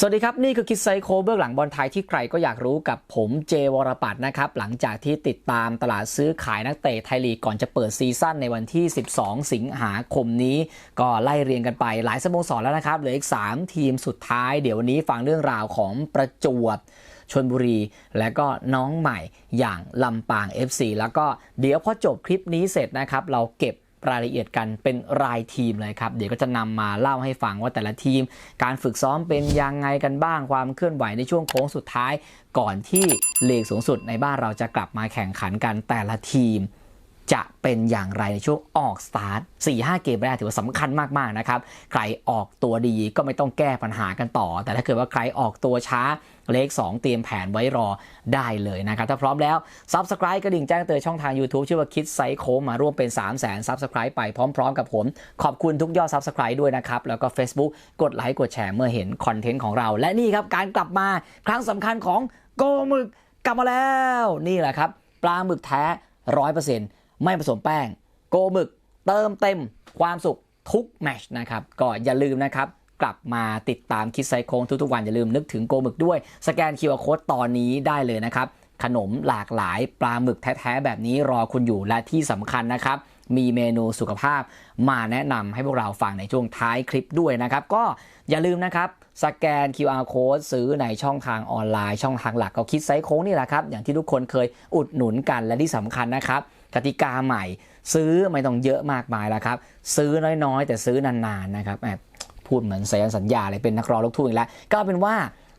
สวัสดีครับ นี่คือคิดไซโคเบื้องหลังบอลไทยที่ใครก็อยากรู้กับผมเจวรปัตนะครับ หลังจากที่ติดตามตลาดซื้อขายนักเตะไทยลีกก่อนจะเปิดซีซั่นในวันที่ 12 สิงหาคมนี้ ก็ไล่เรียงกันไปหลายสโมสรแล้วนะครับเหลืออีก 3 ทีมสุดท้าย เดี๋ยววันนี้ฟังเรื่องราวของประจวบชนบุรี และก็น้องใหม่อย่างลำปาง FC แล้วก็เดี๋ยวพอจบคลิปนี้เสร็จนะครับเราเก็บ รายละเอียดกันเป็นรายทีมเลยครับ เดี๋ยวก็จะนำมาเล่าให้ฟังว่าแต่ละทีม การฝึกซ้อมเป็นยังไงกันบ้าง ความเคลื่อนไหวในช่วงโค้งสุดท้าย ก่อนที่เลกสูงสุดในบ้านเราจะกลับมาแข่งขันกันแต่ละทีม จะเป็นอย่างไรในช่วงออกสตาร์ท4-5 เกมแรกถือว่าสำคัญมากๆนะครับ ใครออกตัวดีก็ไม่ต้องแก้ปัญหากันต่อ แต่ถ้าเกิดว่าใครออกตัวช้า เลข 2 เตรียมแผนไว้รอได้เลยนะครับ ถ้าพร้อมแล้ว Subscribe กระดิ่งแจ้งเตือนช่องทาง YouTube ชื่อว่าคิดไซโคมาร่วมเป็น 3 0 0 0 0 0 Subscribe ไปพร้อมๆ กับผม ขอบคุณทุกยอด Subscribe ด้วยนะครับ แล้วก็ Facebook กดไลค์กดแชร์เมื่อเห็นคอนเทนต์ของเรา และนี่ครับการกลับมาครั้งสำคัญของโกหมึกกลับมาแล้วนี่แหละครับปลาหมึกแท้ร้อยเปอร์เซ็นต์ไม่ผสมแป้ง โกหมึกเติมเต็มความสุขทุกแมชนะครับก็อย่าลืมนะครับ กลับมาติดตามคิดไซโคงทุกๆวันอย่าลืมนึกถึงโกหมึกด้วย สแกน QR Code ตอนนี้ได้เลยนะครับ ขนมหลากหลายปลาหมึกแท้ๆ แบบนี้รอคุณอยู่และที่สำคัญนะครับ มีเมนูสุขภาพมาแนะนำให้พวกเราฟังในช่วงท้ายคลิปด้วยนะครับ ก็อย่าลืมนะครับสแกน QR Code ซื้อในช่องทางออนไลน์ช่องทางหลักก็คิดไซโค้งนี่แหละครับ อย่างที่ทุกคนเคยอุดหนุนกันและที่สำคัญนะครับกติกาใหม่ ซื้อไม่ต้องเยอะมากมายแล้วครับ ซื้อน้อยๆ แต่ซื้อนานๆนะครับ พูดเหมือนเซ็นสัญญาเลยเป็นนักร้องลูกทุ่งอีกแล้ว ก็เอาเป็นว่า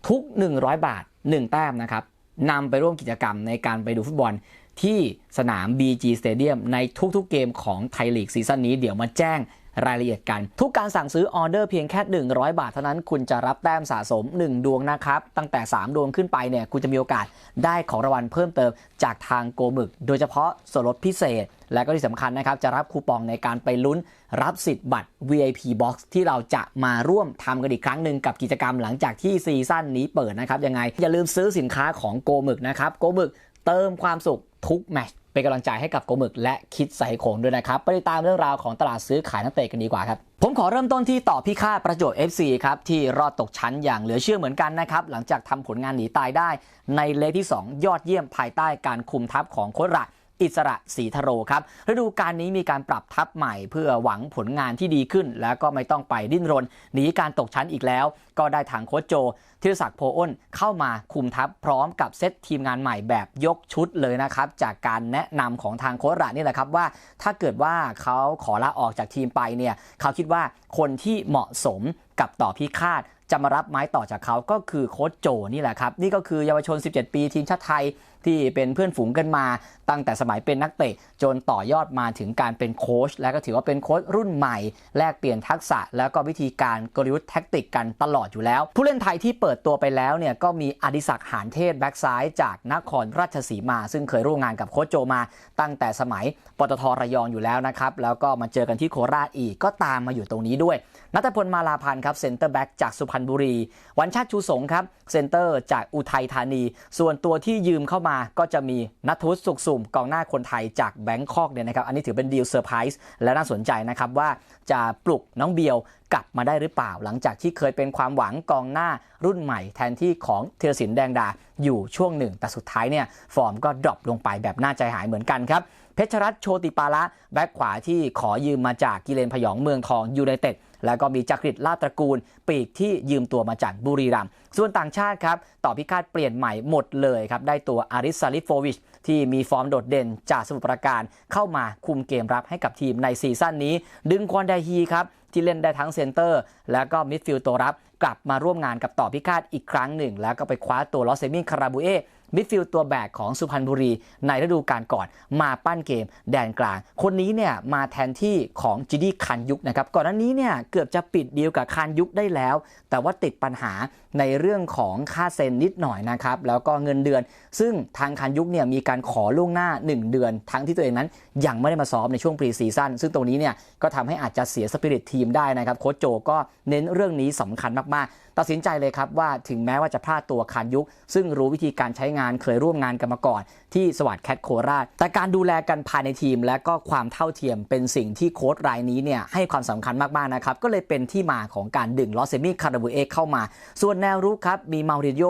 ทุก 100 บาท 1 แต้มนะครับนำไปร่วมกิจกรรมในการไปดูฟุตบอลที่สนาม BG Stadium ในทุกๆเกมของไทยลีกซีซั่นนี้เดี๋ยวมาแจ้งรายละเอียดกัน ทุกการสั่งซื้อออเดอร์เพียงแค่ 100 บาทเท่านั้น คุณจะรับแต้มสะสม 1 ดวงนะครับ ตั้งแต่ 3 ดวงขึ้นไปเนี่ยคุณจะมีโอกาสได้ของรางวัลเพิ่มเติมจากทางโกมึก โดยเฉพาะส่วนลดพิเศษ และก็ที่สำคัญนะครับ จะรับคูปองในการไปลุ้น รับสิทธิ์บัตร VIP Box ที่เราจะมาร่วมทำกันอีกครั้งหนึ่งกับกิจกรรมหลังจากที่ซีซั่นนี้เปิดนะครับ ยังไง อย่าลืมซื้อสินค้าของโกมึกนะครับ โกมึกเติมความสุขทุกแมตช์เป็นกำลังใจให้กับโกมึกและคิดใส่โขงด้วยนะครับ ไปติดตามเรื่องราวของตลาดซื้อขายนักเตะกันดีกว่าครับ ผมขอเริ่มต้นที่ต่อพิฆาประจวบ FC ครับ ที่รอดตกชั้นอย่างเหลือเชื่อเหมือนกันนะครับ หลังจากทำผลงานหนีตายได้ในเลขที่ 2 ยอดเยี่ยมภายใต้การคุมทัพของโค้ชระ อิสระศรีทโรครับฤดูกาลนี้มีการปรับทัพใหม่ เพื่อหวังผลงานที่ดีขึ้น แล้วก็ไม่ต้องไปดิ้นรนหนีการตกชั้นอีกแล้ว ก็ได้ทางโค้ชโจธีรศักดิ์โพอ้นเข้ามาคุมทัพพร้อมกับเซตทีมงานใหม่แบบยกชุดเลยนะครับ จากการแนะนำของทางโค้ชระนี่แหละครับว่า ถ้าเกิดว่าเขาขอลาออกจากทีมไปเนี่ยเขาคิดว่าคนที่เหมาะสมกับต่อพิฆาตจะมารับไม้ต่อจากเขาก็คือโค้ชโจนี่แหละครับ นี่ก็คือเยาวชน 17 ปีทีมชาติไทย ที่เป็นเพื่อนฝูงกันมาตั้งแต่สมัยเป็นนักเตะจนต่อยอดมาถึงการเป็นโค้ชและก็ถือว่าเป็นโค้ชรุ่นใหม่ แลกเปลี่ยนทักษะ แล้วก็วิธีการกลยุทธ์แท็กติกกันตลอดอยู่แล้ว ผู้เล่นไทยที่เปิดตัวไปแล้วเนี่ยก็มีอดิศักดิ์หานเทพแบ็กซ้ายจากนครราชสีมา ซึ่งเคยร่วมงานกับโค้ชโจมาตั้งแต่สมัยปตทระยองอยู่แล้วนะครับแล้วก็มาเจอกันที่โคราชอีกก็ตามมาอยู่ตรงนี้ด้วย นัทพลมาลาพันธ์ครับเซนเตอร์แบ็กจากสุพรรณบุรี วันชาติชูสงครับเซนเตอร์จากอุทัยธานี ส่วนตัวที่ยืมเข้ามาก็จะมีนัทวุฒิสุขสุ่มกองหน้าคนไทยจากแบงคอกเนี่ยนะครับ อันนี้ถือเป็นดีลเซอร์ไพรส์และน่าสนใจนะครับว่าจะปลุกน้องเบียวกลับมาได้หรือเปล่า หลังจากที่เคยเป็นความหวังกองหน้ารุ่นใหม่ แทนที่ของเทรศินแดงดาอยู่ช่วงหนึ่ง แต่สุดท้ายเนี่ยฟอร์มก็ดรอปลงไปแบบน่าใจหายเหมือนกันครับเพชรรัตน์โชติปาละแบ็คขวาที่ขอยืมมาจากกิเลนพยองเมืองทองยูไนเต็ด แล้วก็มีจักริดลาตระกูล ปีกที่ยืมตัวมาจากบุรีรัมย์ส่วนต่างชาติครับต่อพิคาดเปลี่ยนใหม่หมดเลยครับ ได้ตัวอาริสซาลิโฟวิชที่มีฟอร์มโดดเด่นจากสมุทรปราการเข้ามาคุมเกมรับให้กับทีมในซีซั่นนี้ ดึงควอนไดฮีครับที่เล่นได้ทั้งเซนเตอร์ แล้วก็มิดฟิลด์ตัวรับ กลับมาร่วมงานกับต่อพิฆาตอีกครั้งหนึ่ง แล้วก็ไปคว้าตัวลอสเซมินคาราบูเอ มิดฟิลด์ตัวแบกของสุพรรณบุรีในฤดูกาลก่อนมาปั้นเกมแดนกลาง คนนี้เนี่ยมาแทนที่ของจิดี้คันยุกนะครับก่อนหน้านี้เนี่ยเกือบจะปิดดีลกับคันยุกได้แล้ว แต่ว่าติดปัญหาในเรื่องของค่าเซ็นนิดหน่อยนะครับแล้วก็เงินเดือน ซึ่งทางคันยุกเนี่ยมีการขอล่วงหน้า 1 เดือน ทั้งที่ตัวเองนั้นยังไม่ได้มาซ้อมในช่วงปรีซีซั่นซึ่งตรงนี้เนี่ยก็ทำให้อาจจะเสียสปิริตทีมได้นะครับโค้ชโจก็เน้นเรื่องนี้สำคัญมากๆ ตัดสินใจเลยครับว่าถึงแม้ว่าจะพลาดตัวคานยุค ซึ่งรู้วิธีการใช้งานเคยร่วมงานกันมาก่อน ที่สวัสด์แคทโคราช แต่การดูแลกันภายในทีม และก็ความเท่าเทียมเป็นสิ่งที่โค้ชรายนี้เนี่ยให้ความสำคัญมากๆนะครับก็เลยเป็นที่มาของการดึงลอสเซมิคาราบูเอเข้ามา ส่วนแนวรุกครับมีมาริโย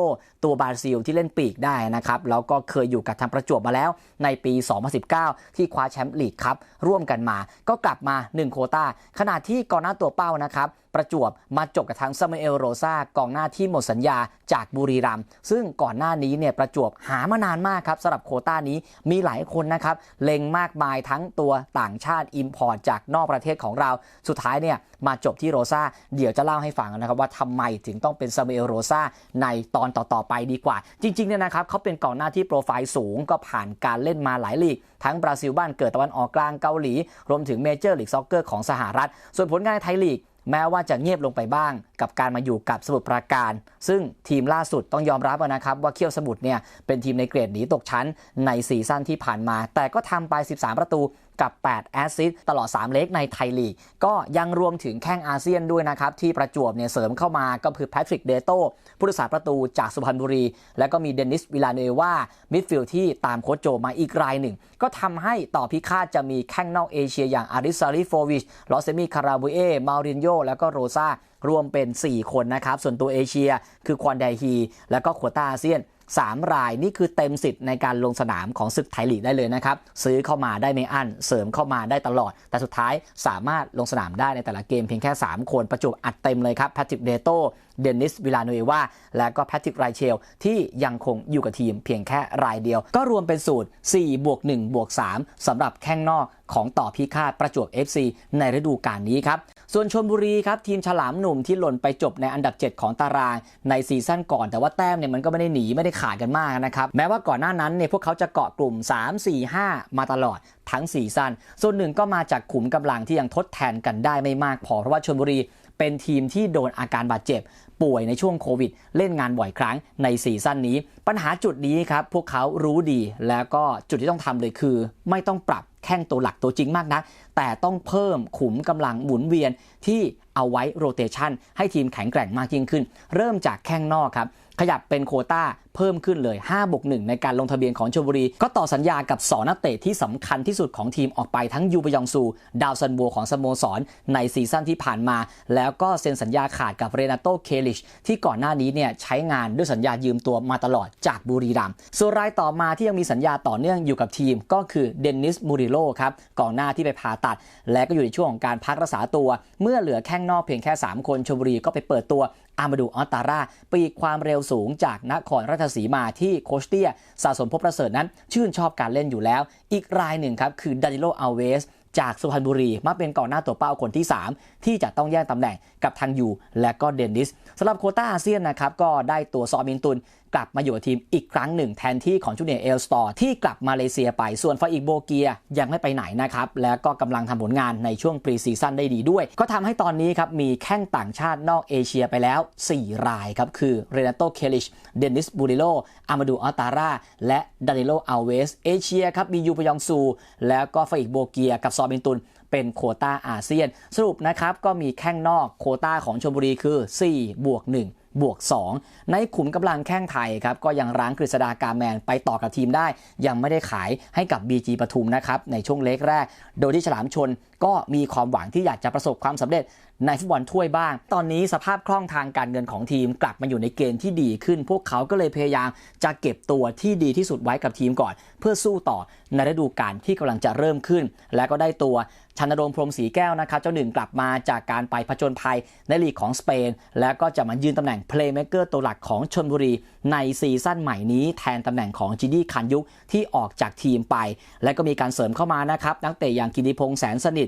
ตัวบราซิลที่เล่นปีกได้นะครับแล้วก็เคยอยู่กับทางประจวบมาแล้วในปี 2019 ที่คว้าแชมป์ลีกครับร่วมกันมา ก็กลับมา 1 โคตาขณะที่กองหน้าตัวเป้านะครับประจวบมาจบกับทางซามูเอลโรซากองหน้าที่หมดสัญญาจากบุรีรัมย์ซึ่งก่อนหน้านี้เนี่ยประจวบหามานานมากครับสำหรับโคต้านี้มีหลายคนนะครับเล็งมากมายทั้งตัวต่างชาติอิมพอร์ตจากนอกประเทศของเราสุดท้ายเนี่ยมาจบที่โรซาเดี๋ยวจะเล่าให้ฟังนะครับว่าทำไมถึงต้องเป็นซามูเอลโรซาในตอนต่อๆไปดีกว่า จริงๆเนี่ยนะครับเขาเป็นกองหน้าที่โปรไฟล์สูงก็ผ่านการเล่นมาหลายลีกทั้งบราซิลบ้านเกิดตะวันออกกลางเกาหลี รวมถึงเมเจอร์ลีกซ็อกเกอร์ของสหรัฐ ส่วนผลงานในไทยลีก แม้ว่าจะเงียบลงไปบ้าง กับการมาอยู่กับสมุทรปราการ ซึ่งทีมล่าสุดต้องยอมรับนะครับว่าเคี่ยวสมุทรเนี่ยเป็นทีมในเกรดหนีตกชั้นในซีซั่นที่ผ่านมา แต่ก็ทำไป 13 ประตู กับ 8 แอสซิสตลอด 3 เล็กในไทยลีก ก็ยังรวมถึงแข้งอาเซียนด้วยนะครับ ที่ประจวบเนี่ยเสริมเข้ามาก็คือแพทริกเดโต้ผู้รักษาประตูจากสุพรรณบุรี แล้วก็มีเดนิสวิลาเนว่ามิดฟิลด์ที่ตามโค้ชโจมาอีกรายหนึ่ง ก็ทำให้ต่อพิฆาตจะมีแข้งนอกเอเชียอย่างอาริซาริโฟวิชลอสเซมิคาราบูเอมารินโยแล้วก็โรซารวมเป็น 4 คนนะครับ ส่วนตัวเอเชีย คือควอนไดฮี แล้วก็โควต้าอาเซียน 3 รายนี่คือเต็มสิทธิ์ในการลงสนามของศึกไทยลีกได้เลยนะครับ ซื้อเข้ามาได้ไม่อั้น เสริมเข้ามาได้ตลอด แต่สุดท้ายสามารถลงสนามได้ในแต่ละเกมเพียงแค่ 3 คนประจุอัดเต็มเลยครับแพทริกเดโตเดนิสวิลาโนเอวาและก็แพทริกไรเชล ที่ยังคงอยู่กับทีมเพียงแค่รายเดียว ก็รวมเป็นสูตร 4 บวก 1 บวก 3สำหรับแข้งนอกของต่อพิฆาตประจวบ FC ในฤดูกาลนี้ครับ ส่วนชนบุรีครับทีมฉลามหนุ่มที่หล่นไปจบในอันดับ 7 ของตารางในซีซั่นก่อน แต่ว่าแต้มเนี่ยมันก็ไม่ได้หนีไม่ได้ขาดกันมากนะครับแม้ว่าก่อนหน้านั้นเนี่ยพวกเขาจะเกาะกลุ่ม 3 4 5 มาตลอดทั้งซีซั่นส่วนหนึ่งก็มาจากขุมกำลังที่ยังทดแทนกันได้ไม่มากพอเพราะว่าชนบุรีเป็นทีมที่โดนอาการบาดเจ็บ ป่วยในช่วงโควิด เล่นงานบ่อยครั้งในซีซั่นนี้ ปัญหาจุดนี้ครับพวกเขารู้ดีแล้วก็จุดที่ต้องทำเลยคือ ไม่ต้องปรับแข้งตัวหลักตัวจริงมากนะักแต่ต้องเพิ่มขุมกำลังหมุนเวียนที่เอาไว้โรเตชันให้ทีมแข็งแกร่งมากยิ่งขึ้น เริ่มจากแข้งนอกครับขยับเป็นโคต้าเพิ่มขึ้นเลย5บวก1ในการลงทะเบียนของชลบุรี ก็ต่อสัญญากับ 2 นักเตะที่สำคัญที่สุดของทีมออกไปทั้งยูบยองซู ดาวซันบัวของสโมสร ในซีซั่นที่ผ่านมา แล้วก็เซ็นสัญญาขาดกับเรนาโตเคลิชที่ก่อนหน้านี้เนี่ยใช้งานด้วยสัญญายืมตัวมาตลอดจากบุรีรัมย์ส่วนรายต่อมาที่ยังมีสัญญาต่อเนื่องอยู่กับทีม ก็คือเดนนิสมูริโลครับกองหน้าที่ไปผ่าตัด และก็อยู่ในช่วงของการพักรักษาตัว เมื่อเหลือแข้งนอกเพียงแค่ 3 คนชลบุรีก็ไปเปิดตัวอามาดูออตาร่าปีความเร็วสูงจากนครราชสีมาที่โคชเตียสะสมพบประเสริฐนั้น ชื่นชอบการเล่นอยู่แล้ว อีกรายหนึ่งครับคือดานิโลอาเวสจากสุพรรณบุรีมาเป็นกองหน้าตัวเป้าคนที่ 3 ที่จะต้องแย่งตำแหน่งกับทางยูและก็เดนนิสสำหรับโคต้าอาเซียนนะครับก็ได้ตัวซอมินตุน กลับมาอยู่กับทีมอีกครั้งหนึ่ง แทนที่ของจูเนียร์เอลสตอร์ที่กลับมาเลเซียไปส่วนฟาอิกโบเกียยังไม่ไปไหนนะครับ แล้วก็กำลังทำผลงานในช่วงปรีซีซั่นได้ดีด้วย ก็ทำให้ตอนนี้ครับมีแข้งต่างชาตินอกเอเชียไปแล้ว 4 รายครับคือเรนาโตเคลิชเดนิสบูริโลอามาดูอัลตาร่าและดานิโลอัลเวสเอเชียครับมียูปยองซู แล้วก็ฟาอิกโบเกียกับซอบินตุนเป็นโคต้าอาเซียน สรุปนะครับก็มีแข้งนอกโคต้าของชลบุรีคือ 4 บวก 1 บวก 2 ในขุมกำลังแข้งไทยครับก็ยังร้างกฤษดากาแมนไปต่อกับทีมได้ ยังไม่ได้ขายให้กับ BG ปทุมนะครับในช่วงเล็กแรก โดยที่ฉลามชน ก็มีความหวังที่อยากจะประสบความสำเร็จในฟุตบอลถ้วยบ้าง ตอนนี้สภาพคล่องทางการเงินของทีมกลับมาอยู่ในเกณฑ์ที่ดีขึ้น พวกเขาก็เลยพยายามจะเก็บตัวที่ดีที่สุดไว้กับทีมก่อน เพื่อสู้ต่อในฤดูกาลที่กำลังจะเริ่มขึ้น และก็ได้ตัวชันโดมพรมสีแก้วนะครับ เจ้าหนึ่งกลับมาจากการไปผจญภัยในลีกของสเปน แล้วก็จะมายืนตำแหน่งเพลย์เม k เกอร์ตัวหลักของชนบุรีในซีซั่นใหม่นี้ แทนตำแหน่งของจีดี้คันยุกที่ออกจากทีมไป และก็มีการเสริมเข้ามานะครับนักเตะอย่างกิติพงษ์แสนสนิท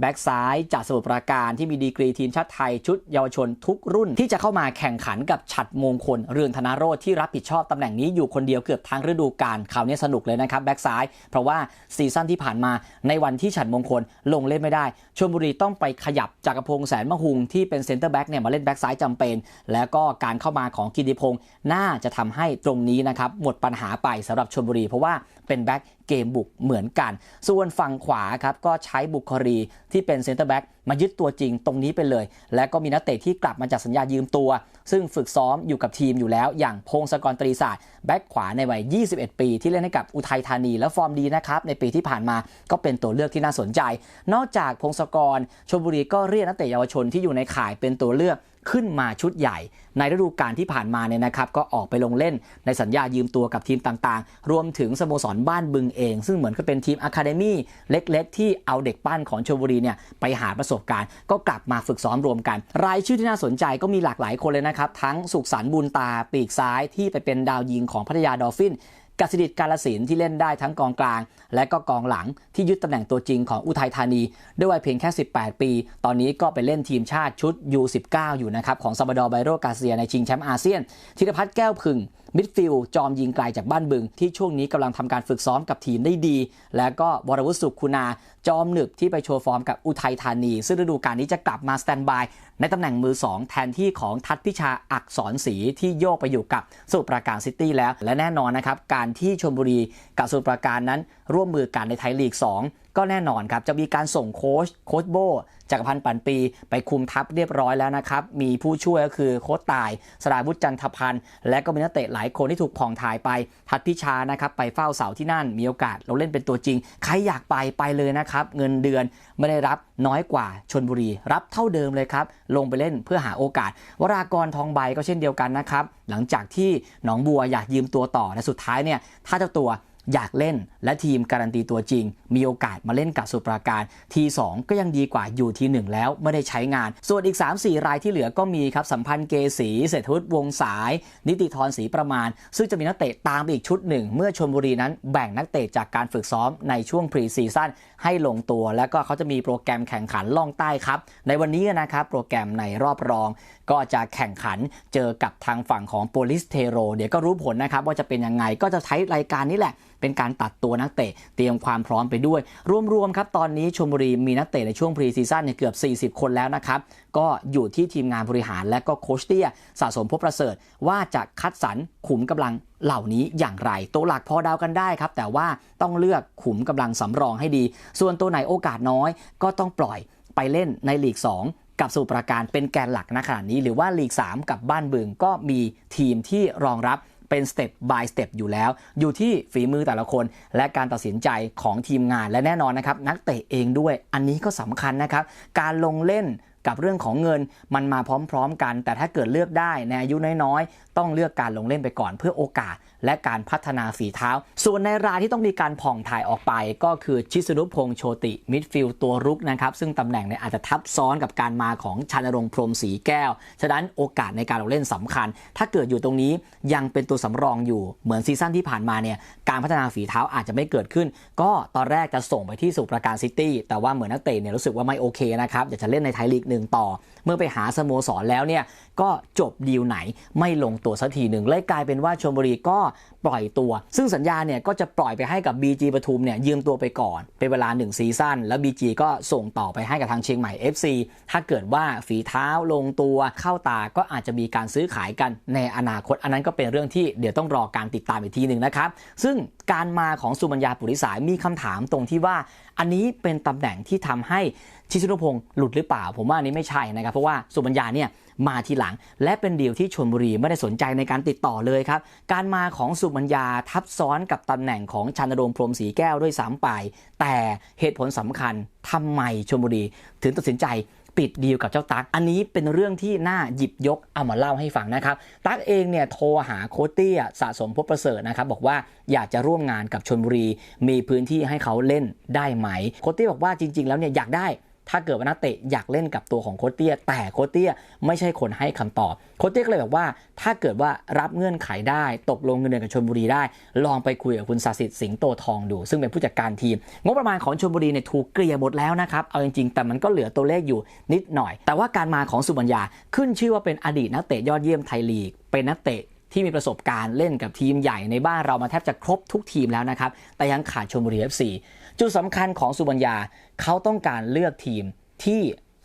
แบ็กซ้ายจากสมุทรปราการที่มีดีกรีทีมชาติไทยชุดเยาวชนทุกรุ่น ที่จะเข้ามาแข่งขันกับฉัดมงคล เรืองธนาโรธที่รับผิดชอบตำแหน่งนี้อยู่คนเดียวเกือบทั้งฤดูกาลคราวนี้สนุกเลยนะครับแบ็กซ้าย เพราะว่าซีซั่นที่ผ่านมาในวันที่ฉัดมงคลลงเล่นไม่ได้ชลบุรีต้องไปขยับจากกระพงแสนมะฮุงที่เป็นเซนเตอร์แบ็กเนี่ยมาเล่นแบ็กซ้ายจำเป็น แล้วก็การเข้ามาของกิติพงศ์น่าจะทำให้ตรงนี้นะครับหมดปัญหาไปสำหรับชลบุรี เพราะว่าเป็นแบ็กเกมบุกเหมือนกัน ส่วนฝั่งขวาครับก็ใช้บุคครีที่เป็นเซ็นเตอร์แบ็ก มายึดตัวจริงตรงนี้ไปเลย และก็มีนักเตะที่กลับมาจากสัญญายืมตัว ซึ่งฝึกซ้อมอยู่กับทีมอยู่แล้ว อย่างพงศกรตรีศาสตร์แบ็คขวาในวัย 21 ปี ที่เล่นให้กับอุทัยธานีและฟอร์มดีนะครับในปีที่ผ่านมาก็เป็นตัวเลือกที่น่าสนใจ นอกจากพงศกรชลบุรีก็เรียกนักเตะเยาวชนที่อยู่ในข่ายเป็นตัวเลือกขึ้นมาชุดใหญ่ ในฤดูกาลที่ผ่านมาเนี่ยนะครับก็ออกไปลงเล่นในสัญญายืมตัวกับทีมต่างๆ รวมถึงสโมสรบ้านบึงเอง ซึ่งเหมือนก็เป็นทีมอะคาเดมี่เล็กๆ ที่เอาเด็กปั้นของชลบุรีเนี่ยไปหาประสบการณ์ ก็กลับมาฝึกซ้อมรวมกัน รายชื่อที่น่าสนใจก็มีหลากหลายคนเลยนะครับ ทั้งสุขสันต์บุญตาปีกซ้ายที่ไปเป็นดาวยิงของพัทยาดอลฟินกสิดิตการศินที่เล่นได้ทั้งกองกลาง และก็กองหลังที่ยึดตำแหน่งตัวจริงของอุทัยธานี ด้วยวัยเพียงแค่ 18 ปี ตอนนี้ก็ไปเล่นทีมชาติชุด U19 อยู่นะครับ ของซาบาดอร์ไบโรกาเซียในชิงแชมป์อาเซียนธีรพัฒน์แก้วพึงมิดฟิลด์จอมยิงไกลจากบ้านบึง ที่ช่วงนี้กำลังทำการฝึกซ้อมกับทีมได้ดี และก็วรวุฒิสุขคุณา จอมหนึบที่ไปโชว์ฟอร์มกับอุทัยธานี ซึ่งฤดูกาลนี้จะกลับมาสแตนบาย ในตำแหน่งมือ 2 แทนที่ของทัศพิชาอักษรศรีที่โยกไปอยู่กับสมุทรปราการซิตี้แล้ว และแน่นอนนะครับการที่ชลบุรีกับสมุทรปราการนั้นร่วมมือกันในไทยลีก 2ก็แน่นอนครับจะมีการส่งโค้ชโค้ชโบจากรพันธ์ปันปีไปคุมทัพเรียบร้อยแล้วนะครับ มีผู้ช่วยก็คือโค้ชตาย สราวุฒิจันทพันธ์และก็มีนักเตะหลายคนที่ถูกผ่องถ่ายไป ทัดพิชานะครับไปเฝ้าเสาที่นั่นมีโอกาสเราเล่นเป็นตัวจริง ใครอยากไปไปเลยนะครับ เงินเดือนไม่ได้รับน้อยกว่าชนบุรี รับเท่าเดิมเลยครับ ลงไปเล่นเพื่อหาโอกาส วรากรทองใบก็เช่นเดียวกันนะครับหลังจากที่หนองบัวอยากยืมตัวต่อและสุดท้ายเนี่ยถ้าเจ้าตัว อยากเล่นและทีมการันตีตัวจริง มีโอกาสมาเล่นกับสุปราการที2ก็ยังดีกว่าอยู่ที1แล้วไม่ได้ใช้งาน ส่วนอีก 3-4 รายที่เหลือก็มีครับสัมพันธ์เกษีเศรษฐวุฒิวงสาย นิติธรศรีประมาณ ซึ่งจะมีนักเตะตามไปอีกชุดหนึ่ง เมื่อชนบุรีนั้นแบ่งนักเตะจากการฝึกซ้อมในช่วงพรีซีซั่นให้ลงตัว แล้วก็เขาจะมีโปรแกรมแข่งขันล่องใต้ครับในวันนี้นะครับโปรแกรมในรอบรอง ก็จะแข่งขันเจอกับทางฝั่งของโปลิสเทโร เดี๋ยวก็รู้ผลนะครับว่าจะเป็นยังไงก็จะใช้รายการนี้แหละ เป็นการตัดตัวนักเตะเตรียมความพร้อมไปด้วย รวมๆครับตอนนี้ชมบุรีมีนักเตะในช่วงพรีซีซั่นเนี่ยเกือบ 40 คนแล้วนะครับก็อยู่ที่ทีมงานบริหารและก็โคชเตี้ยสะสมพบประเสริฐ ว่าจะคัดสรรขุมกำลังเหล่านี้อย่างไร ตัวหลักพอเดากันได้ครับ แต่ว่าต้องเลือกขุมกำลังสำรองให้ดี ส่วนตัวไหนโอกาสน้อย ก็ต้องปล่อยไปเล่นในลีก 2 กับสมุทรปราการเป็นแกนหลักณขณะนี้หรือว่าลีก 3 กับบ้านบึงก็มีทีมที่รองรับเป็นสเต็ป by สเต็ปอยู่แล้ว อยู่ที่ฝีมือแต่ละคน และการตัดสินใจของทีมงานและแน่นอนนะครับ นักเตะเองด้วย อันนี้ก็สำคัญนะครับ การลงเล่นกับเรื่องของเงินมันมาพร้อมๆกัน แต่ถ้าเกิดเลือกได้ในอายุน้อยๆ ต้องเลือกการลงเล่นไปก่อนเพื่อโอกาสและการพัฒนาฝีเท้า ส่วนในรายที่ต้องมีการผ่องถ่ายออกไป ก็คือชิสนุพงษ์โชติมิดฟิลด์ตัวรุกนะครับ ซึ่งตำแหน่งเนี่ยอาจจะทับซ้อนกับการมาของชานรงค์พรมศรีแก้ว ฉะนั้นโอกาสในการลงเล่นสำคัญ ถ้าเกิดอยู่ตรงนี้ยังเป็นตัวสำรองอยู่เหมือนซีซั่นที่ผ่านมาเนี่ยการพัฒนาฝีเท้าอาจจะไม่เกิดขึ้น ก็ตอนแรกจะส่งไปที่สุปราการซิตี้แต่ว่าเหมือนนักเตะเนี่ยรู้สึกว่าไม่โอเคนะครับอยากจะเล่นในไทยลีกหนึ่งต่อ เมื่อไปหาสโมสรแล้วเนี่ยก็จบดีลไหนไม่ลงตัวสักทีหนึ่งเลยกลายเป็นว่าชลบุรีก็ปล่อยตัว ซึ่งสัญญาเนี่ยก็จะปล่อยไปให้กับ BG ปทุมเนี่ยยืมตัวไปก่อน เป็นเวลา 1 ซีซั่นแล้ว BG ก็ส่งต่อไปให้กับทางเชียงใหม่ FC ถ้าเกิดว่าฝีเท้าลงตัวเข้าตาก็อาจจะมีการซื้อขายกันในอนาคต อันนั้นก็เป็นเรื่องที่เดี๋ยวต้องรอการติดตามอีกทีหนึ่งนะครับซึ่งการมาของสุมัญญาปุริสายมีคำถามตรงที่ว่า อันนี้เป็นตำแหน่งที่ทำให้ชิชุนพงศ์หลุดหรือเปล่า ผมว่าอันนี้ไม่ใช่นะครับเพราะว่าสุบัญญาเนี่ย มาทีหลัง และเป็นดีลที่ชนบุรีไม่ได้สนใจในการติดต่อเลยครับ การมาของสุบัญญาทับซ้อนกับตำแหน่งของชานรงพรมศรีแก้วด้วยซ้ำไปแต่เหตุผลสำคัญทำไมชนบุรีถึงตัดสินใจปิดดีลกับเจ้าตั๊ก อันนี้เป็นเรื่องที่น่าหยิบยกเอามาเล่าให้ฟังนะครับ ตั๊กเองเนี่ยโทรหาโคตี้สะสมพบประเสริฐนะครับ บอกว่าอยากจะร่วมงานกับชนบุรี มีพื้นที่ให้เขาเล่นได้ไหม โคตี้บอกว่าจริง ๆ แล้วเนี่ยอยากได้ ถ้าเกิดว่านักเตะอยากเล่นกับตัวของโคตเตีย แต่โคตเตียไม่ใช่คนให้คำตอบโคตเตียก็เลยบอกว่า ถ้าเกิดว่ารับเงื่อนไขได้ ตกลงเงินเดือนกับชนบุรีได้ ลองไปคุยกับคุณศาสิทธิ์สิงโตทองดู ซึ่งเป็นผู้จัดการทีม งบประมาณของชนบุรีเนี่ยถูกเกลี่ยหมดแล้วนะครับ เอาจริงๆ แต่มันก็เหลือตัวเลขอยู่นิดหน่อย แต่ว่าการมาของสุบัญญาขึ้นชื่อว่าเป็นอดีตนักเตะยอดเยี่ยมไทยลีก เป็นนักเตะที่มีประสบการณ์เล่นกับทีมใหญ่ในบ้านเรามาแทบจะครบทุกทีมแล้วนะครับ แต่ยังขาดชมบุรี FC จุดสำคัญของสุบัญญาเขาต้องการเลือกทีมที่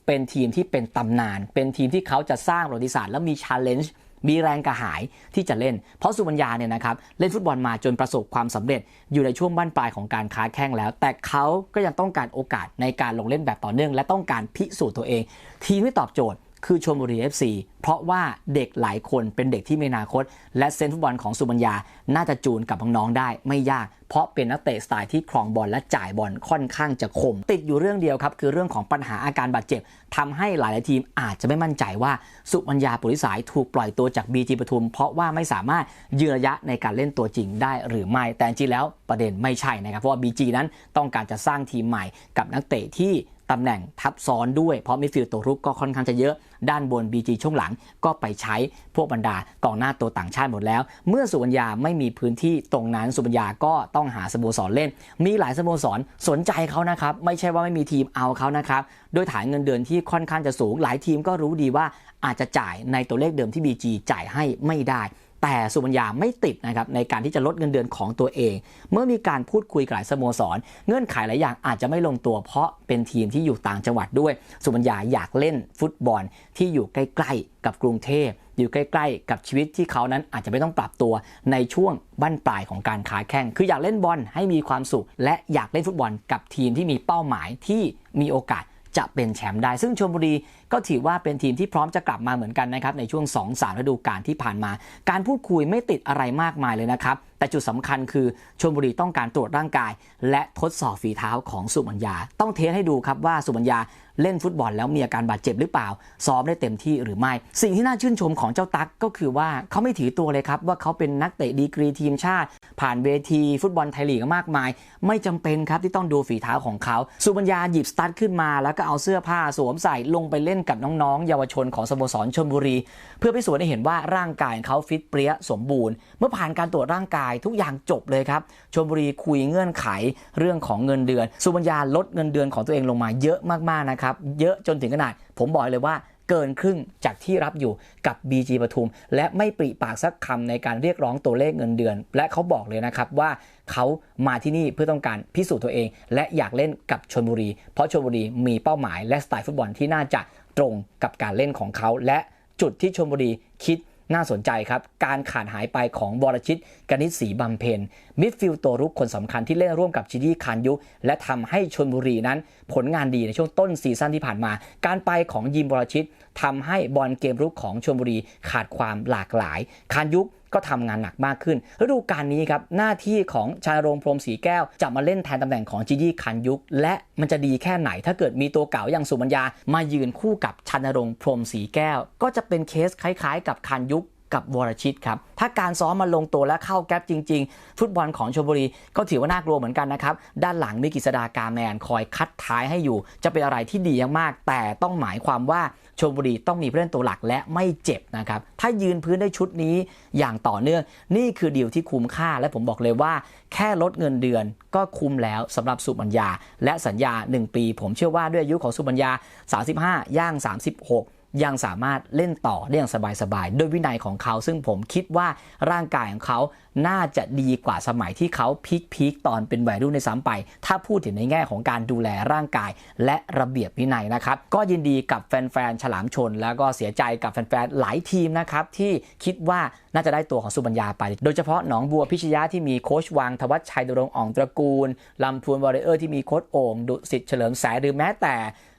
เป็นทีมที่เป็นตำนาน เป็นทีมที่เขาจะสร้างประวัติศาสตร์และมีช l เลนจ์มีแรงกระหายที่จะเล่น เพราะสุบัญญาเนี่ยนะครับเล่นฟุตบอลมาจนประสบความสำเร็จอยู่ในช่วงบั้นปลายของการค้าแข่งแล้ว แต่เขาก็ยังต้องการโอกาสในการลงเล่นแบบต่อเนื่อง และต้องการพิสูจน์ตัวเอง ทีมที่ตอบโจทย์ คือชลบุรี FC เพราะว่าเด็กหลายคนเป็นเด็กที่มีอนาคต และเซนฟุตบอลของสุบัญญา น่าจะจูนกับน้องๆได้ไม่ยาก เพราะเป็นนักเตะสไตล์ที่ครองบอลและจ่ายบอลค่อนข้างจะคม ติดอยู่เรื่องเดียวครับ คือเรื่องของปัญหาอาการบาดเจ็บทำให้หลายๆทีมอาจจะไม่มั่นใจว่าสุบัญญาปุริสายถูกปล่อยตัวจากบีจีปทุม เพราะว่าไม่สามารถยืนระยะในการเล่นตัวจริงได้หรือไม่แต่จริงแล้วประเด็นไม่ใช่นะครับเพราะว่า BG นั้นต้องการจะสร้างทีมใหม่กับนักเตะที่ ตำแหน่งทับซ้อนด้วย เพราะมิดฟิลด์ตัวรุกก็ค่อนข้างจะเยอะด้านบน BG ช่วงหลังก็ไปใช้พวกบรรดากองหน้าตัวต่างชาติหมดแล้ว เมื่อสุบัญญาไม่มีพื้นที่ตรงนั้นสุบัญญาก็ต้องหาสโมสรเล่น มีหลายสโมสรสนใจเขานะครับ ไม่ใช่ว่าไม่มีทีมเอาเขานะครับโดยฐานเงินเดือนที่ค่อนข้างจะสูง หลายทีมก็รู้ดีว่าอาจจะจ่ายในตัวเลขเดิมที่ BG จ่ายให้ไม่ได้ แต่สุบัญญาไม่ติดนะครับในการที่จะลดเงินเดือนของตัวเอง เมื่อมีการพูดคุยกับหลายสโมสร เงื่อนไขหลายอย่างอาจจะไม่ลงตัวเพราะเป็นทีมที่อยู่ต่างจังหวัดด้วย สุบัญญาอยากเล่นฟุตบอลที่อยู่ใกล้ๆ กับกรุงเทพอยู่ใกล้ๆ กับชีวิตที่เขานั้นอาจจะไม่ต้องปรับตัวในช่วงบั้นปลายของการค้าแข่ง คืออยากเล่นบอลให้มีความสุข และอยากเล่นฟุตบอลกับทีมที่มีเป้าหมายที่มีโอกาส จะเป็นแชมป์ได้ ซึ่งชลบุรีก็ถือว่าเป็นทีมที่พร้อมจะกลับมาเหมือนกันนะครับในช่วง 2-3ฤดูกาลที่ผ่านมา การพูดคุยไม่ติดอะไรมากมายเลยนะครับ แต่จุดสำคัญคือชลบุรีต้องการตรวจร่างกาย และทดสอบฝีเท้าของสุบัญญา ต้องเทสให้ดูครับว่าสุบัญญา เล่นฟุตบอลแล้วมีอาการบาดเจ็บหรือเปล่า ซ้อมได้เต็มที่หรือไม่ สิ่งที่น่าชื่นชมของเจ้าตั๊กก็คือว่าเขาไม่ถือตัวเลยครับ ว่าเขาเป็นนักเตะดีกรีทีมชาติ ผ่านเวทีฟุตบอลไทยลีกมากมาย ไม่จำเป็นครับที่ต้องดูฝีเท้าของเขา สุบัญญาหยิบสตาร์ทขึ้นมา แล้วก็เอาเสื้อผ้าสวมใส่ลงไปเล่นกับน้องๆ เยาวชนของสโมสรชลบุรี เพื่อพิสูจน์ให้เห็นว่าร่างกายของเขาฟิตเปรี้ยสมบูรณ์ เมื่อผ่านการตรวจร่างกายทุกอย่างจบเลยครับชลบุรีคุยเงื่อนไขเรื่องของเงินเดือน สุบัญญาลดเงินเดือนของตัวเองลงมาเยอะมากๆนะครับเยอะจนถึงขนาด ผมบอกเลยว่าเกินครึ่งจากที่รับอยู่กับ BG ปทุม และไม่ปริปากสักคำในการเรียกร้องตัวเลขเงินเดือน และเขาบอกเลยนะครับว่าเขามาที่นี่เพื่อต้องการพิสูจน์ตัวเอง และอยากเล่นกับชนบุรี เพราะชนบุรีมีเป้าหมายและสไตล์ฟุตบอลที่น่าจะตรงกับการเล่นของเขา และจุดที่ชนบุรีคิด น่าสนใจครับ การขาดหายไปของบรชิตกนิษฐ์ศรีบำเพ็ญมิดฟิลด์ตัวรุกคนสำคัญที่เล่นร่วมกับชิดี้คานยุ และทำให้ชนบุรีนั้น ผลงานดีในช่วงต้นซีซั่นที่ผ่านมา การไปของยิมบรชิตทำให้บอลเกมรุกของชนบุรีขาดความหลากหลายคานยุ ก็ทำงานหนักมากขึ้นฤดูกาลนี้ครับหน้าที่ของชาโรงพรมสีแก้ว จะมาเล่นแทนตำแหน่งของจีดี้คันยุก และมันจะดีแค่ไหน ถ้าเกิดมีตัวเก่าอย่างสุบัญญามายืนคู่กับชานรงค์พรมสีแก้ว ก็จะเป็นเคสคล้ายๆ กับคันยุก กับวรชิตครับ ถ้าการซ้อมมาลงตัวและเข้าแก๊ปจริง ๆ ฟุตบอลของชลบุรีก็ถือว่าน่ากลัวเหมือนกันนะครับ ด้านหลังมีกฤษดากาแมนคอยคัดท้ายให้อยู่ จะเป็นอะไรที่ดีมาก แต่ต้องหมายความว่าชลบุรีต้องมีผู้เล่นตัวหลักและไม่เจ็บนะครับ ถ้ายืนพื้นได้ชุดนี้อย่างต่อเนื่อง นี่คือดีลที่คุ้มค่า และผมบอกเลยว่า แค่ลดเงินเดือนก็คุ้มแล้วสำหรับสุบัญญา และสัญญา 1 ปี ผมเชื่อว่าด้วยอายุของสุบัญญา 35 ย่าง 36 ยังสามารถเล่นต่อได้อย่างสบายๆโดยวินัยของเขา ซึ่งผมคิดว่าร่างกายของเขาน่าจะดีกว่าสมัยที่เขาพีคพีคตอนเป็นวัยรุ่นในซ้ำไป ถ้าพูดถึงในแง่ของการดูแลร่างกาย และระเบียบวินัยนะครับ ก็ยินดีกับแฟนๆฉลามชน แล้วก็เสียใจกับแฟนๆหลายทีมนะครับที่คิดว่าน่าจะได้ตัวของสุบัญญาไป โดยเฉพาะหนองบัวพิชยะที่มีโค้ชวังทวัชชัยดรงอ่องตระกูลลำพูนวอร์เรอร์ที่มีโค้ชโอ่งดุสิตเฉลิมแสหรือแม้แต่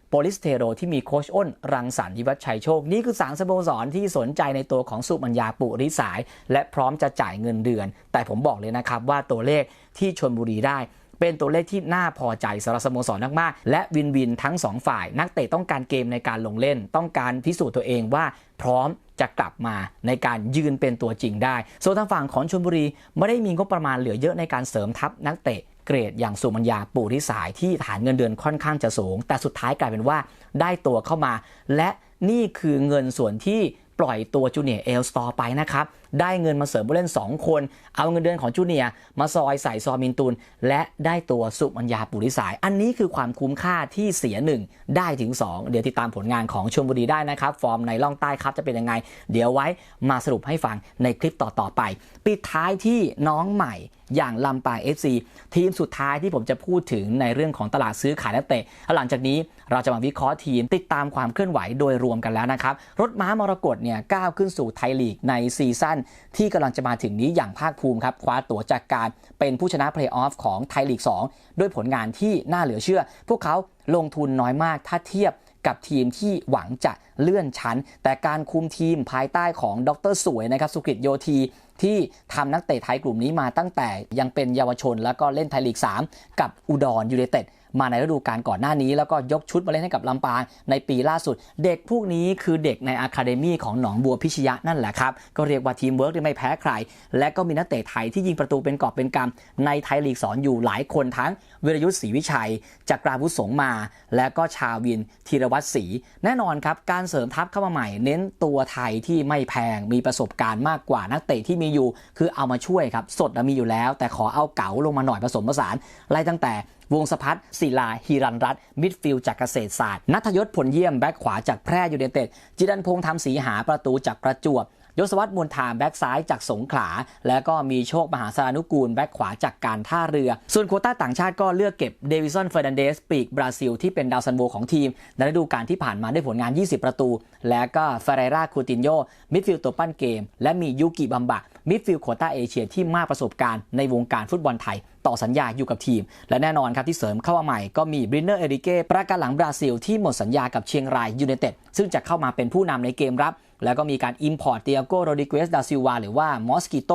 โปลิสเทโรที่มีโคชอ้น รังสรรค์วิวัฒชัยโชค นี่คือสามสโมสรที่สนใจในตัวของสุมัญญาปุริสาย และพร้อมจะจ่ายเงินเดือน แต่ผมบอกเลยนะครับว่าตัวเลขที่ชนบุรีได้เป็นตัวเลขที่น่าพอใจสำหรับสโมสรมากๆ และวินวินทั้ง 2 ฝ่าย นักเตะต้องการเกมในการลงเล่น ต้องการพิสูจน์ตัวเองว่าพร้อมจะกลับมาในการยืนเป็นตัวจริงได้ ส่วนทางฝั่งของชนบุรีไม่ได้มีงบประมาณเหลือเยอะในการเสริมทัพนักเตะ เกรดอย่างสุมัญญาปูริสายที่ฐานเงินเดือนค่อนข้างจะสูง แต่สุดท้ายกลายเป็นว่าได้ตัวเข้ามา และนี่คือเงินส่วนที่ปล่อยตัวจูเนียร์เอลสตอร์ไปนะครับ ได้เงินมาเสริมผู้เล่น 2 คน เอาเงินเดือนของจูเนียมาซอยใส่ซอมินตุน และได้ตัวสุมัญญาปุริสาย อันนี้คือความคุ้มค่าที่เสีย 1 ได้ถึง 2 เดี๋ยวติดตามผลงานของชมบุรีได้นะครับ ฟอร์มในล่องใต้ครับจะเป็นยังไง เดี๋ยวไว้มาสรุปให้ฟังในคลิปต่อๆไป ปิดท้ายที่น้องใหม่อย่างลำปาง FC ทีมสุดท้ายที่ผมจะพูดถึงในเรื่องของตลาดซื้อขายนักเตะหลังจากนี้เราจะมาวิเคราะห์ทีมติดตามความเคลื่อนไหวโดยรวมกันแล้วนะครับ รถม้ามรกตเนี่ยก้าวขึ้นสู่ไทยลีกในซีซั่นที่กำลังจะมาถึงนี้อย่างภาคภูมิครับคว้าตั๋วจากการเป็นผู้ชนะเพลย์ออฟของไทยลีก 2 ด้วยผลงานที่น่าเหลือเชื่อ พวกเขาลงทุนน้อยมากถ้าเทียบกับทีมที่หวังจะเลื่อนชั้น แต่การคุมทีมภายใต้ของดรสวยนะครับสุกฤตโยธีที่ทำนักเตะไทยกลุ่มนี้มาตั้งแต่ยังเป็นเยาวชนแล้วก็เล่นไทยลีก 3 กับอุดรยูไนเต็ด มาในฤดูกาลก่อนหน้านี้ แล้วก็ยกชุดมาเล่นให้กับลำปางในปีล่าสุด เด็กพวกนี้คือเด็กในอะคาเดมี่ของหนองบัวพิชยะนั่นแหละครับ ก็เรียกว่าทีมเวิร์กที่ไม่แพ้ใคร และก็มีนักเตะไทยที่ยิงประตูเป็นกอบเป็นกำในไทยลีกสอนอยู่หลายคนทั้งวิรยุทธ์ศรีวิชัยจักราวุฒิสงมา และก็ชาวินธีรวัตรศรีแน่นอนครับการเสริมทัพเข้ามาใหม่ เน้นตัวไทยที่ไม่แพงมีประสบการณ์มากกว่านักเตะที่มีอยู่ คือเอามาช่วยครับสดมีอยู่แล้ว แต่ขอเอาเก๋าลงมาหน่อยผสมผสานไล่ตั้งแต่วงสพัฒน์ศิลาฮิรันรัตมิดฟิลด์จากเกษตรศาสตร์ นัทยศผลเยี่ยมแบ็คขวาจากแพร่ยูไนเต็ดจิรันพงษ์ทำสีหาประตูจากประจวบยศวัตรมวลทามแบ็กซ้ายจากสงขลา แล้วก็มีโชคมหาสานุกูล แบ็กขวาจากการท่าเรือ ส่วนโคต้าต่างชาติก็เลือกเก็บเดวิสันเฟอร์นันเดสปีกบราซิล ที่เป็นดาวซันโวของทีม ในฤดูกาลที่ผ่านมาได้ผลงาน 20 ประตู และก็เฟเรราคูตินโยมิดฟิลด์ตัวปั้นเกม และมียูกิบัมบะ มิดฟิลด์โคต้าเอเชียที่มากประสบการณ์ในวงการฟุตบอลไทย ต่อสัญญาอยู่กับทีม และแน่นอนครับที่เสริมเข้ามาใหม่ก็มีบรินเนอร์เอริเก้ประกันหลังบราซิลที่หมดสัญญากับเชียงรายยูไนเต็ดซึ่งจะเข้ามาเป็นผู้นำในเกมรับ แล้วก็มีการอิมพอร์ตเตียโกโรดิเกสดาซิลวาหรือว่ามอสกิโต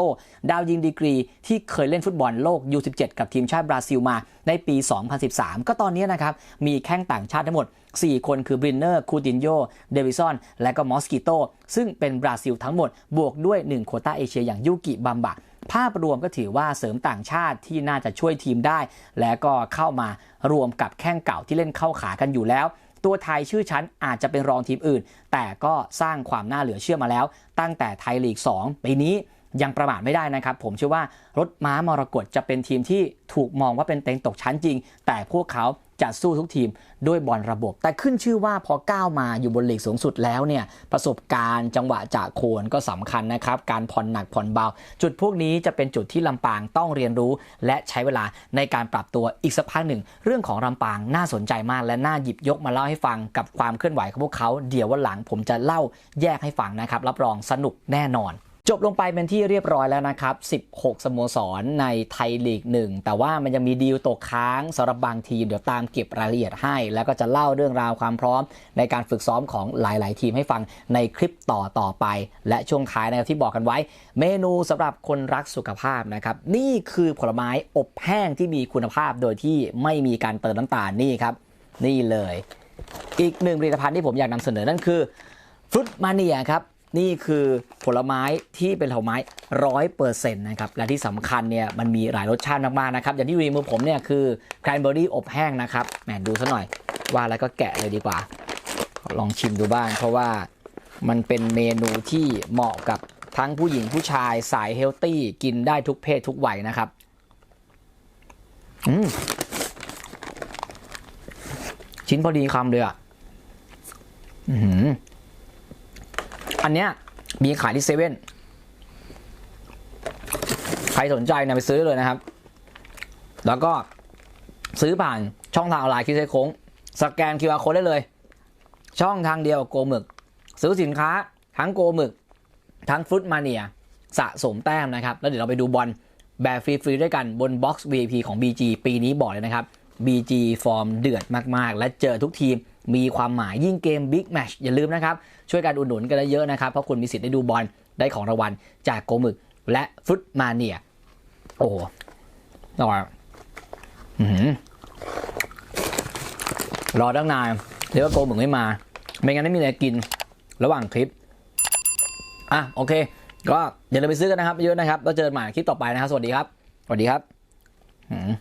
ดาวยิงดีกรี ที่เคยเล่นฟุตบอลโลก U17 กับทีมชาติบราซิลมาในปี 2013 ก็ตอนนี้นะครับมีแข้งต่างชาติทั้งหมด4 คนคือบรินเนอร์ คูตินโย เดวิสันและก็มอสกิโต ซึ่งเป็นบราซิลทั้งหมด บวกด้วย 1 โควต้าเอเชียอย่างยูกิบัมบะภาพรวมก็ถือว่าเสริมต่างชาติที่น่าจะช่วยทีมได้ และก็เข้ามารวมกับแข้งเก่าที่เล่นเข้าขากันอยู่แล้ว ตัวไทยชื่อชั้นอาจจะเป็นรองทีมอื่น แต่ก็สร้างความน่าเหลือเชื่อมาแล้ว ตั้งแต่ไทยลีก 2 ปีนี้ ยังประมาทไม่ได้นะครับ ผมเชื่อว่ารถม้ามรกตจะเป็นทีมที่ถูกมองว่าเป็นเต็งตกชั้นจริง แต่พวกเขาจะสู้ทุกทีมด้วยบอลระบบ แต่ขึ้นชื่อว่าพอก้าวมาอยู่บนลีกสูงสุดแล้วเนี่ยประสบการณ์จังหวะจากโคนก็สำคัญนะครับ การผ่อนหนักผ่อนเบา จุดพวกนี้จะเป็นจุดที่ลำปางต้องเรียนรู้ และใช้เวลาในการปรับตัวอีกสักพักหนึ่ง เรื่องของลำปางน่าสนใจมากและน่าหยิบยกมาเล่าให้ฟังกับความเคลื่อนไหวของพวกเขา เดี๋ยววันหลังผมจะเล่าแยกให้ฟังนะครับรับรองสนุกแน่นอน จบลงไปเป็นที่เรียบร้อยแล้วนะครับ 16 สโมสรในไทยลีกหนึ่งแต่ว่ามันยังมีดีลตกค้างสำหรับบางทีม เดี๋ยวตามเก็บรายละเอียดให้ แล้วก็จะเล่าเรื่องราวความพร้อม ในการฝึกซ้อมของหลาย ๆ ทีมให้ฟังในคลิปต่อต่อไป และช่วงท้ายนะครับที่บอกกันไว้ เมนูสำหรับคนรักสุขภาพนะครับ นี่คือผลไม้อบแห้งที่มีคุณภาพโดยที่ไม่มีการเติมน้ำตาลนี่ครับ นี่เลย อีกหนึ่งผลิตภัณฑ์ที่ผมอยากนำเสนอนั่นคือฟรุตมาเนียครับ นี่คือผลไม้ที่เป็นผลไม้ร้อยเปอร์เซ็นต์นะครับ และที่สำคัญเนี่ยมันมีหลายรสชาติมากๆนะครับ อย่างที่อยู่ในมือผมเนี่ยคือแครนเบอรี่อบแห้งนะครับแหมดูซะหน่อยว่าแล้วก็แกะเลยดีกว่า ลองชิมดูบ้าง เพราะว่ามันเป็นเมนูที่เหมาะกับทั้งผู้หญิงผู้ชายสายเฮลตี้กินได้ทุกเพศทุกวัยนะครับ อืมชิ้นพอดีคำเลยอะ อือหืออั นเนี้ยมีขายที่เซเว่นใครสนใจเนี่ยไปซื้อเลยนะครับ แล้วก็ซื้อผ่านช่องทางออนไลน์คิดเซโค้ง สแกน QR Code ได้เลย ช่องทางเดียวโกหมึก ซื้อสินค้าทั้งโกหมึก ทั้งฟรุตมาเนีย สะสมแต้มนะครับ แล้วเดี๋ยวเราไปดูบอลแบบฟรีๆด้วยกันบนบ็อกซ์ VIP ของ BG ปีนี้บอกเลยนะครับ BG ฟอร์มเดือดมากๆ และเจอทุกทีม มีความหมายยิ่งเกม Big Match อย่าลืมนะครับ ช่วยกันอุดหนุนกันเยอะนะครับ เพราะคุณมีสิทธิ์ได้ดูบอลได้ของรางวัลจากโกมึกและฟุตมาเนีย โอ้โหอร่อยรอตั้งนานเดี๋ยวว่าโกมึกไม่มา ไม่งั้นไม่มีอะไรกินระหว่างคลิป อะโอเค ก็อย่าลืมไปซื้อกันนะครับเยอะนะครับแล้วเจอกันใหม่คลิปต่อไปนะครับ สวัสดีครับ สวัสดีครับ อืม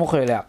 โอเคเลยอะ